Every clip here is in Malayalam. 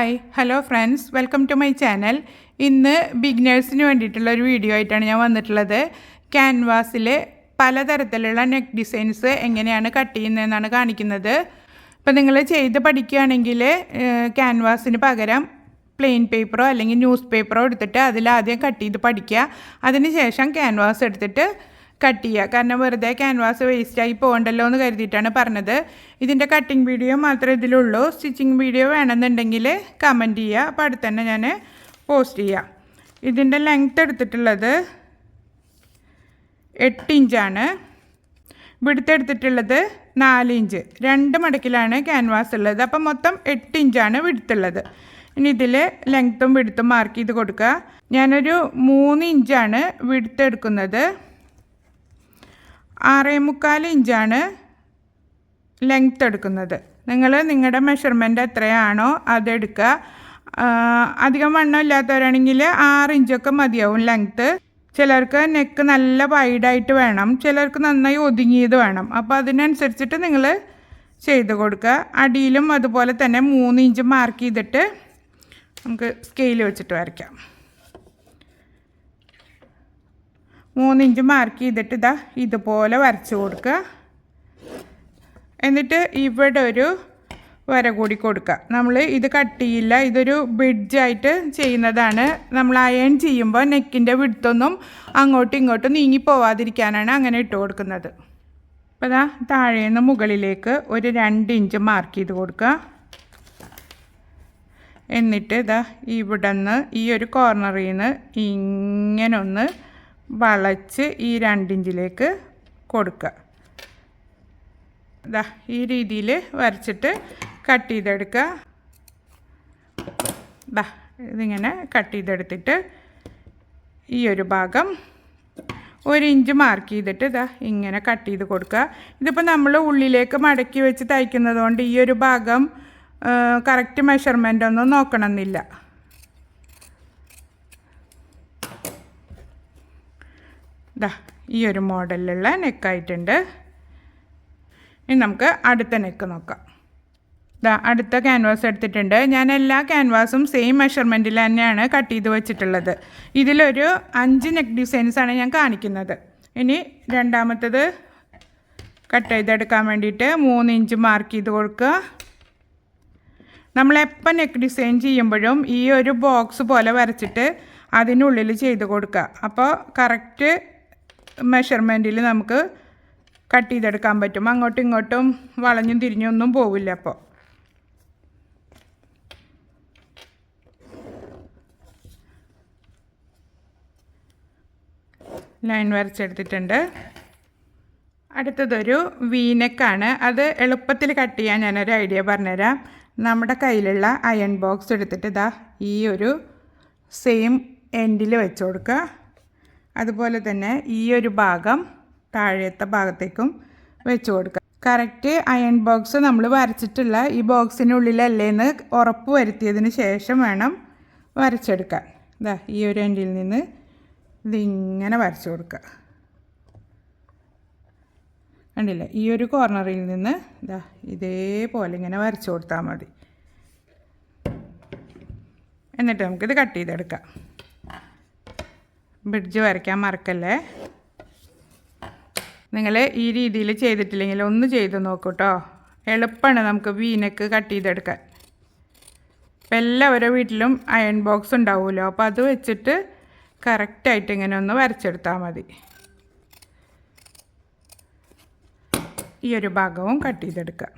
Hi hello friends welcome to my channel. ഇന്ന് ബിഗിനേഴ്സിന് വേണ്ടിയിട്ടുള്ള ഒരു വീഡിയോ ആയിട്ടാണ് ഞാൻ വന്നിട്ടുള്ളത്. ക്യാൻവാസിൽ പലതരത്തിലുള്ള നെക്ക് ഡിസൈൻസ് എങ്ങനെയാണ് കട്ട് ചെയ്യുന്നതെന്നാണ് കാണിക്കുന്നത്. ഇപ്പം നിങ്ങൾ ചെയ്ത് പഠിക്കുകയാണെങ്കിൽ ക്യാൻവാസിന് പകരം പ്ലെയിൻ പേപ്പറോ അല്ലെങ്കിൽ ന്യൂസ് പേപ്പറോ എടുത്തിട്ട് അതിലാദ്യം കട്ട് ചെയ്ത് പഠിക്കുക. അതിനുശേഷം ക്യാൻവാസ് എടുത്തിട്ട് കട്ട് ചെയ്യുക കാരണം വെറുതെ ക്യാൻവാസ് വേസ്റ്റായി പോകണ്ടല്ലോ എന്ന് കരുതിയിട്ടാണ് പറഞ്ഞത്. ഇതിന്റെ കട്ടിങ് വീഡിയോ മാത്രമേ ഇതിലുള്ളൂ. സ്റ്റിച്ചിങ് വീഡിയോ വേണമെന്നുണ്ടെങ്കിൽ കമന്റ് ചെയ്യുക അപ്പോൾ അടുത്ത് തന്നെ ഞാൻ പോസ്റ്റ് ചെയ്യാം. ഇതിന്റെ ലെങ്ത്ത് എടുത്തിട്ടുള്ളത് എട്ട് ഇഞ്ചാണ് ഇവിടുത്തെ എടുത്തിട്ടുള്ളത് നാല് ഇഞ്ച് രണ്ട് മടക്കിലാണ് ക്യാൻവാസ് ഉള്ളത്. അപ്പം മൊത്തം എട്ട് ഇഞ്ചാണ് വിടുത്തുള്ളത് ഇനി ഇതിൽ ലെങ്ത്തും വിടുത്തും മാർക്ക് ചെയ്ത് കൊടുക്കുക. ഞാനൊരു മൂന്ന് ഇഞ്ചാണ് വിടുത്ത് എടുക്കുന്നത്. ആറേ മുക്കാൽ ഇഞ്ചാണ് ലെങ്ത്ത് എടുക്കുന്നത്. നിങ്ങൾ നിങ്ങളുടെ മെഷർമെന്റ് എത്രയാണോ അതെടുക്കുക. അധികം വണ്ണം ഇല്ലാത്തവരാണെങ്കിൽ ആറ് ഇഞ്ചൊക്കെ മതിയാവും ലെങ്ത്ത് ചിലർക്ക് നെക്ക് നല്ല വൈഡായിട്ട് വേണം. ചിലർക്ക് നന്നായി ഒതുങ്ങിയത് വേണം. അപ്പോൾ അതിനനുസരിച്ചിട്ട് നിങ്ങൾ ചെയ്ത് കൊടുക്കുക. അടിയിലും അതുപോലെ തന്നെ മൂന്ന് ഇഞ്ച് മാർക്ക് ചെയ്തിട്ട് നമുക്ക് സ്കെയിൽ വെച്ചിട്ട് വരയ്ക്കാം. മൂന്ന് ഇഞ്ച് മാർക്ക് ചെയ്തിട്ട് ഇതാ ഇതുപോലെ വരച്ച് കൊടുക്കുക. എന്നിട്ട് ഇവിടെ ഒരു വര കൂടി കൊടുക്കുക. നമ്മൾ ഇത് കട്ട് ചെയ്യില്ല. ഇതൊരു ബ്രിഡ്ജായിട്ട് ചെയ്യുന്നതാണ്. നമ്മൾ അയൺ ചെയ്യുമ്പോൾ നെക്കിന്റെ വിടുത്തൊന്നും അങ്ങോട്ടും ഇങ്ങോട്ടും നീങ്ങി പോവാതിരിക്കാനാണ് അങ്ങനെ ഇട്ട് കൊടുക്കുന്നത്. അപ്പോൾ ഇതാ താഴെ നിന്ന് മുകളിലേക്ക് ഒരു രണ്ട് ഇഞ്ച് മാർക്ക് ചെയ്ത് കൊടുക്കുക. എന്നിട്ട് ഇതാ ഇവിടെ നിന്ന് ഈ ഒരു കോർണറിൽ നിന്ന് ഇങ്ങനെ ഒന്ന് വളച്ച് ഈ രണ്ടിഞ്ചിലേക്ക് കൊടുക്കുക ഇതാ ഈ രീതിയിൽ വരച്ചിട്ട് കട്ട് ചെയ്തെടുക്കുക ഇതാ ഇതിങ്ങനെ കട്ട് ചെയ്തെടുത്തിട്ട് ഈ ഒരു ഭാഗം ഒരു ഇഞ്ച് മാർക്ക് ചെയ്തിട്ട് ഇതാ ഇങ്ങനെ കട്ട് ചെയ്ത് കൊടുക്കുക ഇതിപ്പോൾ നമ്മൾ ഉള്ളിലേക്ക് മടക്കി വെച്ച് തയ്ക്കുന്നത് കൊണ്ട് ഈ ഒരു ഭാഗം കറക്റ്റ് മെഷർമെന്റ് ഒന്നും നോക്കണമെന്നില്ല. ദാ ഈ ഒരു മോഡലിലുള്ള നെക്കായിട്ടുണ്ട്. ഇനി നമുക്ക് അടുത്ത നെക്ക് നോക്കാം. ദാ അടുത്ത ക്യാൻവാസ് എടുത്തിട്ടുണ്ട്. ഞാൻ എല്ലാ ക്യാൻവാസും സെയിം മെഷർമെന്റിൽ തന്നെയാണ് കട്ട് ചെയ്ത് വെച്ചിട്ടുള്ളത്. ഇതിലൊരു അഞ്ച് നെക്ക് ഡിസൈൻസാണ് ഞാൻ കാണിക്കുന്നത്. ഇനി രണ്ടാമത്തത് കട്ട് ചെയ്തെടുക്കാൻ വേണ്ടിയിട്ട് മൂന്ന് ഇഞ്ച് മാർക്ക് ചെയ്ത് കൊടുക്കുക. നമ്മളെപ്പോൾ നെക്ക് ഡിസൈൻ ചെയ്യുമ്പോഴും ഈ ഒരു ബോക്സ് പോലെ വരച്ചിട്ട് അതിനുള്ളിൽ ചെയ്ത് കൊടുക്കുക. അപ്പോൾ കറക്റ്റ് മെഷർമെന്റിൽ നമുക്ക് കട്ട് ചെയ്തെടുക്കാൻ പറ്റും. അങ്ങോട്ടും ഇങ്ങോട്ടും വളഞ്ഞും തിരിഞ്ഞൊന്നും പോവില്ല അപ്പോൾ. ലൈൻ വരച്ചെടുത്തിട്ടുണ്ട്. അടുത്തതൊരു വീനെക്കാണ് അത് എളുപ്പത്തിൽ കട്ട് ചെയ്യാൻ ഞാനൊരു ഐഡിയ പറഞ്ഞുതരാം. നമ്മുടെ കയ്യിലുള്ള അയൺ ബോക്സ് എടുത്തിട്ട് ഇതാ ഈ ഒരു സെയിം എൻഡിൽ വെച്ച് കൊടുക്കുക. അതുപോലെ തന്നെ ഈ ഒരു ഭാഗം താഴത്തെ ഭാഗത്തേക്കും വെച്ച് കൊടുക്കുക. കറക്റ്റ് അയൺ ബോക്സ് നമ്മൾ വരച്ചിട്ടുള്ള ഈ ബോക്സിനുള്ളിലല്ലേന്ന് ഉറപ്പ് വരുത്തിയതിന് ശേഷം വേണം വരച്ചെടുക്കാൻ. ഇതാ ഈ ഒരു എൻഡിൽ നിന്ന് ഇതിങ്ങനെ വരച്ചു കൊടുക്കുക. കണ്ടില്ലേ? ഈ ഒരു കോർണറിൽ നിന്ന് ഇതാ ഇതേപോലെ ഇങ്ങനെ വരച്ചു കൊടുത്താൽ മതി. എന്നിട്ട് നമുക്കിത് കട്ട് ചെയ്തെടുക്കാം. ബ്രിഡ്ജ് വരയ്ക്കാൻ മറക്കല്ലേ? നിങ്ങൾ ഈ രീതിയിൽ ചെയ്തിട്ടില്ലെങ്കിൽ ഒന്ന് ചെയ്ത് നോക്കൂ കേട്ടോ എളുപ്പമാണ് നമുക്ക് വീനക്ക് കട്ട് ചെയ്തെടുക്കാൻ. ഇപ്പം എല്ലാവരുടെ വീട്ടിലും അയൺ ബോക്സ് ഉണ്ടാവുമല്ലോ അപ്പോൾ അത് വെച്ചിട്ട് കറക്റ്റായിട്ട് ഇങ്ങനെ ഒന്ന് വരച്ചെടുത്താൽ മതി. ഈ ഒരു ഭാഗവും കട്ട് ചെയ്തെടുക്കുക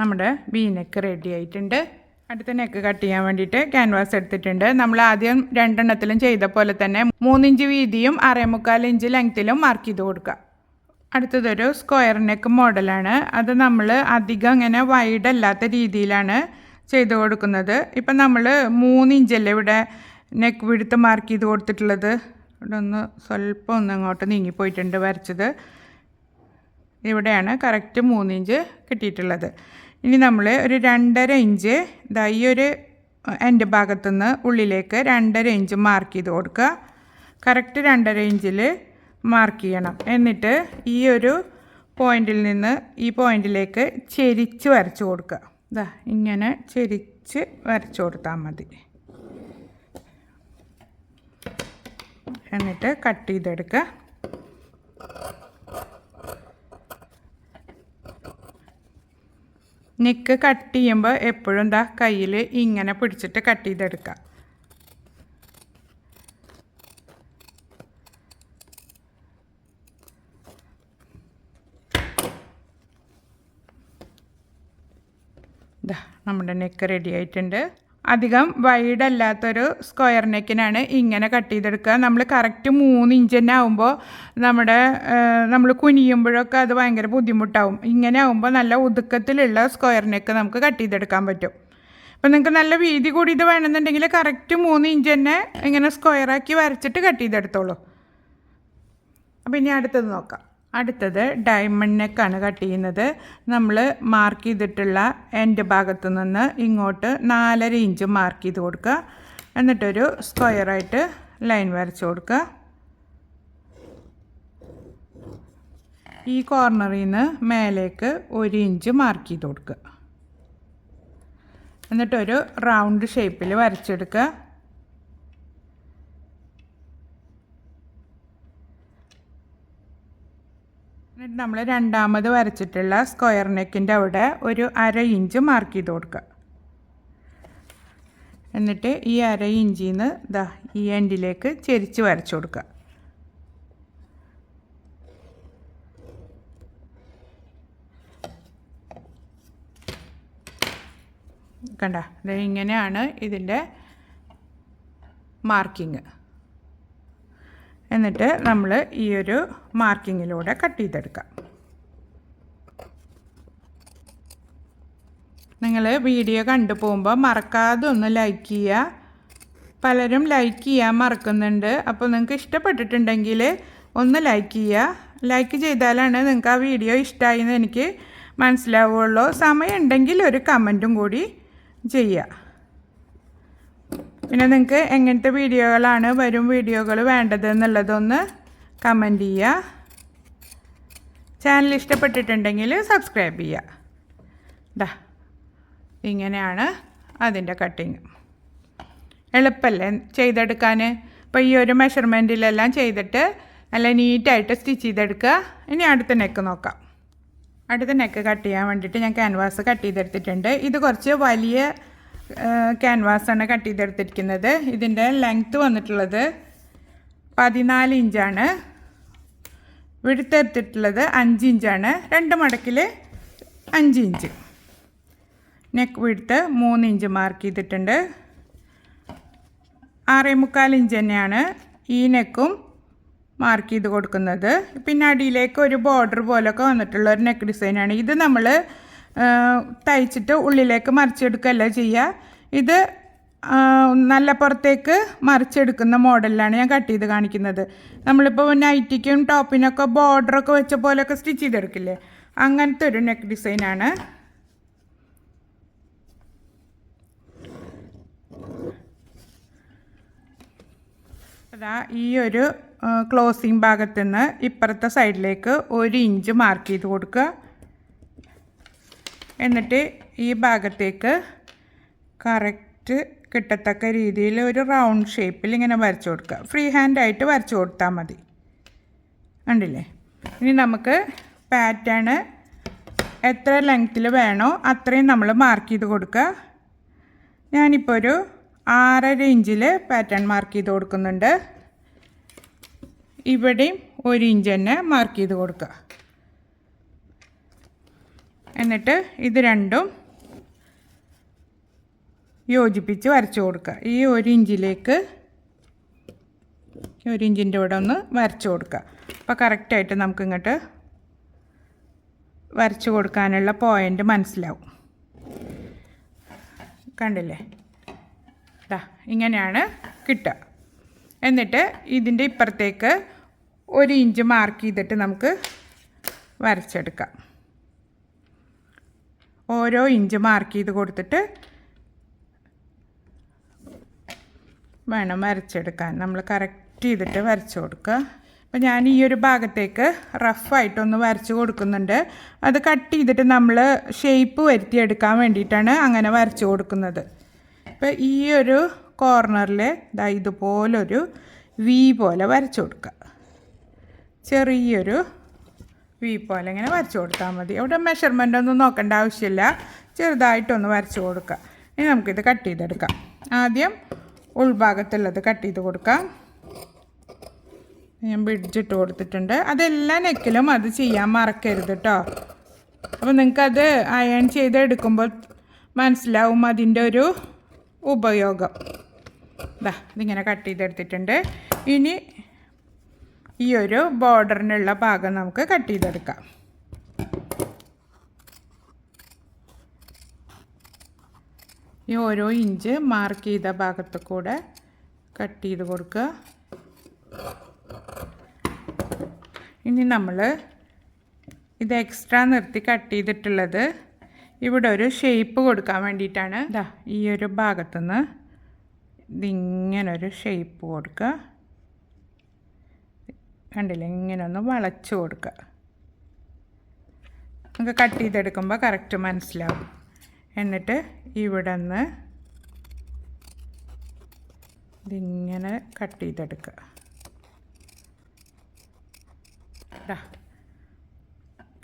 നമ്മുടെ ബീനക്ക് നെക്ക് റെഡി ആയിട്ടുണ്ട്. അടുത്ത നെക്ക് കട്ട് ചെയ്യാൻ വേണ്ടിയിട്ട് ക്യാൻവാസ് എടുത്തിട്ടുണ്ട്. നമ്മൾ ആദ്യം രണ്ടെണ്ണത്തിലും ചെയ്ത പോലെ തന്നെ മൂന്നിഞ്ച് വീതിയും അരമുക്കാൽ ഇഞ്ച് ലെങ്ത്തിലും മാർക്ക് ചെയ്ത് കൊടുക്കുക അടുത്തതൊരു സ്ക്വയർ നെക്ക് മോഡലാണ് അത് നമ്മൾ അധികം അങ്ങനെ വൈഡ് അല്ലാത്ത രീതിയിലാണ് ചെയ്ത് കൊടുക്കുന്നത്. ഇപ്പം നമ്മൾ മൂന്നിഞ്ചല്ലേ ഇവിടെ നെക്ക് വിടുത്ത് മാർക്ക് ചെയ്ത് കൊടുത്തിട്ടുള്ളത്? ഇവിടെ ഒന്ന് സ്വല്പം ഒന്ന് അങ്ങോട്ട് നീങ്ങിപ്പോയിട്ടുണ്ട് വരച്ചത്. ഇവിടെയാണ് കറക്റ്റ് മൂന്ന് ഇഞ്ച് കിട്ടിയിട്ടുള്ളത്. ഇനി നമ്മൾ ഒരു രണ്ടര ഇഞ്ച് ഇതാ ഈ ഒരു എന്റെ ഭാഗത്തുനിന്ന് ഉള്ളിലേക്ക് രണ്ടര ഇഞ്ച് മാർക്ക് ചെയ്ത് കൊടുക്കുക. കറക്റ്റ് രണ്ടര ഇഞ്ചിൽ മാർക്ക് ചെയ്യണം. എന്നിട്ട് ഈ ഒരു പോയിന്റിൽ നിന്ന് ഈ പോയിന്റിലേക്ക് ചെരിച്ച് വരച്ച് കൊടുക്കുക. ഇതാ ഇങ്ങനെ ചെരിച്ച് വരച്ച് കൊടുത്താൽ മതി. എന്നിട്ട് കട്ട് ചെയ്തെടുക്കുക. നെക്ക് കട്ട് ചെയ്യുമ്പോൾ എപ്പോഴും എന്താ കയ്യിൽ ഇങ്ങനെ പിടിച്ചിട്ട് കട്ട് ചെയ്തെടുക്കുക നമ്മുടെ നെക്ക് റെഡി ആയിട്ടുണ്ട്. അധികം വൈഡ് അല്ലാത്തൊരു സ്ക്വയർ നെക്കിനാണ് ഇങ്ങനെ കട്ട് ചെയ്തെടുക്കുക. നമ്മൾ കറക്റ്റ് മൂന്ന് ഇഞ്ച് തന്നെ ആകുമ്പോൾ നമ്മുടെ നമ്മൾ കുനിയുമ്പോഴൊക്കെ അത് ഭയങ്കര ബുദ്ധിമുട്ടാവും. ഇങ്ങനെ ആകുമ്പോൾ നല്ല ഒതുക്കത്തിലുള്ള സ്ക്വയർ നെക്ക് നമുക്ക് കട്ട് ചെയ്തെടുക്കാൻ പറ്റും. അപ്പോൾ നിങ്ങൾക്ക് നല്ല വീതി കൂടിയത് വേണമെന്നുണ്ടെങ്കിൽ കറക്റ്റ് മൂന്ന് ഇഞ്ച് തന്നെ ഇങ്ങനെ സ്ക്വയറാക്കി വരച്ചിട്ട് കട്ട് ചെയ്തെടുത്തോളൂ. അപ്പോൾ ഇനി അടുത്തത് നോക്കാം. അടുത്തത് ഡയമണ്ട് നെക്കാണ് കട്ട് ചെയ്യുന്നത്. നമ്മൾ മാർക്ക് ചെയ്തിട്ടുള്ള എൻഡ് ഭാഗത്തു നിന്ന് ഇങ്ങോട്ട് നാലര ഇഞ്ച് മാർക്ക് ചെയ്ത് കൊടുക്കുക. എന്നിട്ടൊരു സ്ക്വയറായിട്ട് ലൈൻ വരച്ച് കൊടുക്കുക. ഈ കോർണറിൽ നിന്ന് മേലേക്ക് ഒരു ഇഞ്ച് മാർക്ക് ചെയ്ത് കൊടുക്കുക. എന്നിട്ടൊരു റൗണ്ട് ഷേപ്പിൽ വരച്ചെടുക്കുക. എന്നിട്ട് നമ്മൾ രണ്ടാമത് വരച്ചിട്ടുള്ള സ്ക്വയർ നെക്കിന്റെ അവിടെ ഒരു അര ഇഞ്ച് മാർക്ക് ചെയ്ത് കൊടുക്കുക എന്നിട്ട് ഈ അര ഇഞ്ചിൽ നിന്ന് ഇതാ ഈ എൻഡിലേക്ക് ചെരിച്ച് വരച്ചു കൊടുക്കുക കണ്ട? ഇങ്ങനെയാണ് ഇതിന്റെ മാർക്കിങ് എന്നിട്ട് നമ്മൾ ഈ ഒരു മാർക്കിങ്ങിലൂടെ കട്ട് ചെയ്തെടുക്കാം. നിങ്ങൾ വീഡിയോ കണ്ടു പോകുമ്പോൾ മറക്കാതെ ഒന്ന് ലൈക്ക് ചെയ്യുക പലരും ലൈക്ക് ചെയ്യാൻ മറക്കുന്നുണ്ട്. അപ്പോൾ നിങ്ങൾക്ക് ഇഷ്ടപ്പെട്ടിട്ടുണ്ടെങ്കിൽ ഒന്ന് ലൈക്ക് ചെയ്യുക ലൈക്ക് ചെയ്താലാണ് നിങ്ങൾക്ക് ആ വീഡിയോ ഇഷ്ടമായി എന്ന് എനിക്ക് മനസ്സിലാവുള്ളൂ. സമയമുണ്ടെങ്കിൽ ഒരു കമന്റും കൂടി ചെയ്യുക പിന്നെ നിങ്ങൾക്ക് എങ്ങനത്തെ വീഡിയോകളാണ് വരും വീഡിയോകൾ വേണ്ടത് എന്നുള്ളതൊന്ന് കമന്റ് ചെയ്യുക ചാനൽ ഇഷ്ടപ്പെട്ടിട്ടുണ്ടെങ്കിൽ സബ്സ്ക്രൈബ് ചെയ്യുക ദാ ഇങ്ങനെയാണ് അതിന്റെ കട്ടിങ് എളുപ്പമല്ലേ ചെയ്തെടുക്കാൻ ഇപ്പോൾ ഈ ഒരു മെഷർമെന്റിലെല്ലാം ചെയ്തിട്ട് നല്ല നീറ്റായിട്ട് സ്റ്റിച്ച് ചെയ്തെടുക്കുക ഇനി അടുത്ത നെക്ക് നോക്കാം. അടുത്ത നെക്ക് കട്ട് ചെയ്യാൻ വേണ്ടിയിട്ട് ഞാൻ ക്യാൻവാസ് കട്ട് ചെയ്തെടുത്തിട്ടുണ്ട്. ഇത് കുറച്ച് വലിയ ക്യാൻവാസാണ് കട്ട് ചെയ്തെടുത്തിരിക്കുന്നത്. ഇതിന്റെ ലെങ്ത്ത് വന്നിട്ടുള്ളത് പതിനാല് ഇഞ്ചാണ് വിടുത്തെടുത്തിട്ടുള്ളത് അഞ്ച് ഇഞ്ചാണ് രണ്ട് മടക്കിൽ അഞ്ച് ഇഞ്ച് നെക്ക് വിടുത്ത് മൂന്ന് ഇഞ്ച് മാർക്ക് ചെയ്തിട്ടുണ്ട്. ആറേ മുക്കാൽ ഇഞ്ച് തന്നെയാണ് ഈ നെക്കും മാർക്ക് ചെയ്ത് കൊടുക്കുന്നത്. പിന്നെ അടിയിലേക്ക് ഒരു ബോർഡർ പോലൊക്കെ വന്നിട്ടുള്ള ഒരു നെക്ക് ഡിസൈനാണ് ഇത് നമ്മൾ തയ്ച്ചിട്ട് ഉള്ളിലേക്ക് മറിച്ചെടുക്കുകയല്ല ചെയ്യുക? ഇത് നല്ല പുറത്തേക്ക് മറിച്ചെടുക്കുന്ന മോഡലിലാണ് ഞാൻ കട്ട് ചെയ്ത് കാണിക്കുന്നത്. നമ്മളിപ്പോൾ നൈറ്റിക്കും ടോപ്പിനൊക്കെ ബോർഡറൊക്കെ വെച്ച പോലെയൊക്കെ സ്റ്റിച്ച് ചെയ്തെടുക്കില്ലേ? അങ്ങനത്തെ ഒരു നെക്ക് ഡിസൈനാണ്. അതാ ഈ ഒരു ക്ലോസിങ് ഭാഗത്തുനിന്ന് ഇപ്പുറത്തെ സൈഡിലേക്ക് ഒരു ഇഞ്ച് മാർക്ക് ചെയ്ത് കൊടുക്കുക. എന്നിട്ട് ഈ ഭാഗത്തേക്ക് കറക്റ്റ് കിട്ടത്തക്ക രീതിയിൽ ഒരു റൗണ്ട് ഷേപ്പിൽ ഇങ്ങനെ വരച്ചു കൊടുക്കുക. ഫ്രീ ഹാൻഡായിട്ട് വരച്ചു കൊടുത്താൽ മതി. കണ്ടില്ലേ? ഇനി നമുക്ക് പാറ്റേൺ എത്ര ലെങ്ത്തിൽ വേണോ അത്രയും നമ്മൾ മാർക്ക് ചെയ്ത് കൊടുക്കുക. ഞാനിപ്പോൾ ഒരു ആറര ഇഞ്ചിൽ പാറ്റേൺ മാർക്ക് ചെയ്ത് കൊടുക്കുന്നുണ്ട്. ഇവിടെയും ഒരു ഇഞ്ച് തന്നെ മാർക്ക് ചെയ്ത് കൊടുക്കുക. എന്നിട്ട് ഇത് രണ്ടും യോജിപ്പിച്ച് വരച്ചു കൊടുക്കുക. ഈ ഒരു ഇഞ്ചിലേക്ക് ഒരു ഇഞ്ചിന്റെ ഇവിടെ ഒന്ന് വരച്ചു കൊടുക്കുക. അപ്പോൾ കറക്റ്റായിട്ട് നമുക്ക് ഇങ്ങോട്ട് വരച്ചു കൊടുക്കാനുള്ള പോയിന്റ് മനസ്സിലാവും. കണ്ടില്ലേ? ഇതാ ഇങ്ങനെയാണ് കിട്ടുക. എന്നിട്ട് ഇതിന്റെ ഇപ്പുറത്തേക്ക് ഒരു ഇഞ്ച് മാർക്ക് ചെയ്തിട്ട് നമുക്ക് വരച്ചെടുക്കാം. ഓരോ ഇഞ്ച് മാർക്ക് ചെയ്ത് കൊടുത്തിട്ട് വേണം വരച്ചെടുക്കാൻ. നമ്മൾ കറക്റ്റ് ചെയ്തിട്ട് വരച്ചു കൊടുക്കുക. അപ്പോൾ ഞാൻ ഈ ഒരു ഭാഗത്തേക്ക് റഫായിട്ടൊന്ന് വരച്ച് കൊടുക്കുന്നുണ്ട്. അത് കട്ട് ചെയ്തിട്ട് നമ്മൾ ഷേപ്പ് വരുത്തിയെടുക്കാൻ വേണ്ടിയിട്ടാണ് അങ്ങനെ വരച്ച് കൊടുക്കുന്നത്. ഇപ്പോൾ ഈ ഒരു കോർണറിൽ ഇതാ ഇതുപോലൊരു വി പോലെ വരച്ച് കൊടുക്കുക. ചെറിയൊരു വി പോലെ ഇങ്ങനെ വരച്ച് കൊടുത്താൽ മതി. അവിടെ മെഷർമെന്റ് ഒന്നും നോക്കേണ്ട ആവശ്യമില്ല. ചെറുതായിട്ടൊന്ന് വരച്ച് കൊടുക്കുക ഇനി നമുക്കിത് കട്ട് ചെയ്തെടുക്കാം. ആദ്യം ഉൾഭാഗത്തുള്ളത് കട്ട് ചെയ്ത് കൊടുക്കാം. ഞാൻ പിടിച്ചിട്ട് കൊടുത്തിട്ടുണ്ട്. അതെല്ലാ നെക്കിലും അത് ചെയ്യാൻ മറക്കരുത് കേട്ടോ അപ്പോൾ നിങ്ങൾക്കത് അയൺ ചെയ്തെടുക്കുമ്പോൾ മനസ്സിലാവും അതിന്റെ ഒരു ഉപയോഗം. ഇതാ ഇതിങ്ങനെ കട്ട് ചെയ്തെടുത്തിട്ടുണ്ട്. ഇനി ഈ ഒരു ബോർഡറിനുള്ള ഭാഗം നമുക്ക് കട്ട് ചെയ്തെടുക്കാം. ഈ ഓരോ ഇഞ്ച് മാർക്ക് ചെയ്ത ഭാഗത്ത് കൂടെ കട്ട് ചെയ്ത് കൊടുക്കുക. ഇനി നമ്മൾ ഇത് എക്സ്ട്രാ നിർത്തി കട്ട് ചെയ്തിട്ടുള്ളത് ഇവിടെ ഒരു ഷേപ്പ് കൊടുക്കാൻ വേണ്ടിയിട്ടാണ്. ഈ ഒരു ഭാഗത്തുനിന്ന് ഇതിങ്ങനൊരു ഷേപ്പ് കൊടുക്കുക. കണ്ടില്ലേ? ഇങ്ങനെ ഒന്ന് വളച്ച് കൊടുക്കുക നമുക്ക് കട്ട് ചെയ്തെടുക്കുമ്പോൾ കറക്റ്റ് മനസ്സിലാവും. എന്നിട്ട് ഇവിടെ നിന്ന് ഇതിങ്ങനെ കട്ട് ചെയ്തെടുക്കുക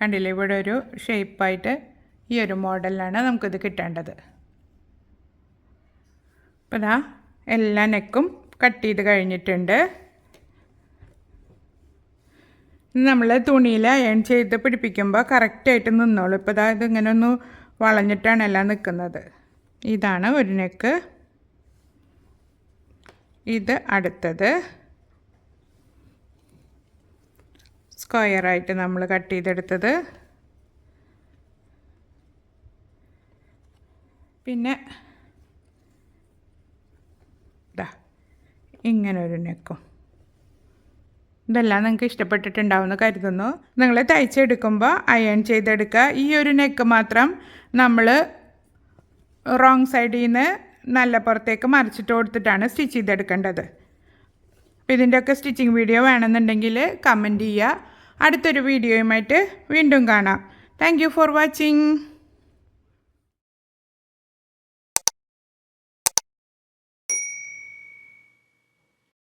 കണ്ടില്ലേ? ഇവിടെ ഒരു ഷേപ്പായിട്ട് ഈ ഒരു മോഡലിലാണ് നമുക്കിത് കിട്ടേണ്ടത്. അപ്പോൾ ഇതാ എല്ലാ നെക്കും കട്ട് ചെയ്ത് കഴിഞ്ഞിട്ടുണ്ട്. നമ്മൾ തുണിയിൽ അയൺ ചെയ്ത് പിടിപ്പിക്കുമ്പോൾ കറക്റ്റായിട്ട് നിന്നോളൂ. ഇപ്പോൾ ഇതാ ഇതിങ്ങനെ ഒന്ന് വളഞ്ഞിട്ടാണല്ല നിൽക്കുന്നത് ഇതാണ് ഒരു നെക്ക് ഇത് അടുത്തത്. സ്ക്വയറായിട്ട് നമ്മൾ കട്ട് ചെയ്തെടുത്തത്. പിന്നെ ഇതാ ഇങ്ങനെ ഒരു നെക്കും ഇതെല്ലാം നിങ്ങൾക്ക് ഇഷ്ടപ്പെട്ടിട്ടുണ്ടാവുമെന്ന് കരുതുന്നു. നിങ്ങൾ തയ്ച്ചെടുക്കുമ്പോൾ അയൺ ചെയ്തെടുക്കുക. ഈ ഒരു നെക്ക് മാത്രം നമ്മൾ റോങ് സൈഡിൽ നിന്ന് നല്ല പുറത്തേക്ക് മറിച്ചിട്ട് കൊടുത്തിട്ടാണ് സ്റ്റിച്ച് ചെയ്തെടുക്കേണ്ടത്. അപ്പോൾ ഇതിന്റെയൊക്കെ സ്റ്റിച്ചിങ് വീഡിയോ വേണമെന്നുണ്ടെങ്കിൽ കമന്റ് ചെയ്യുക. അടുത്തൊരു വീഡിയോയുമായിട്ട് വീണ്ടും കാണാം. Thank for watching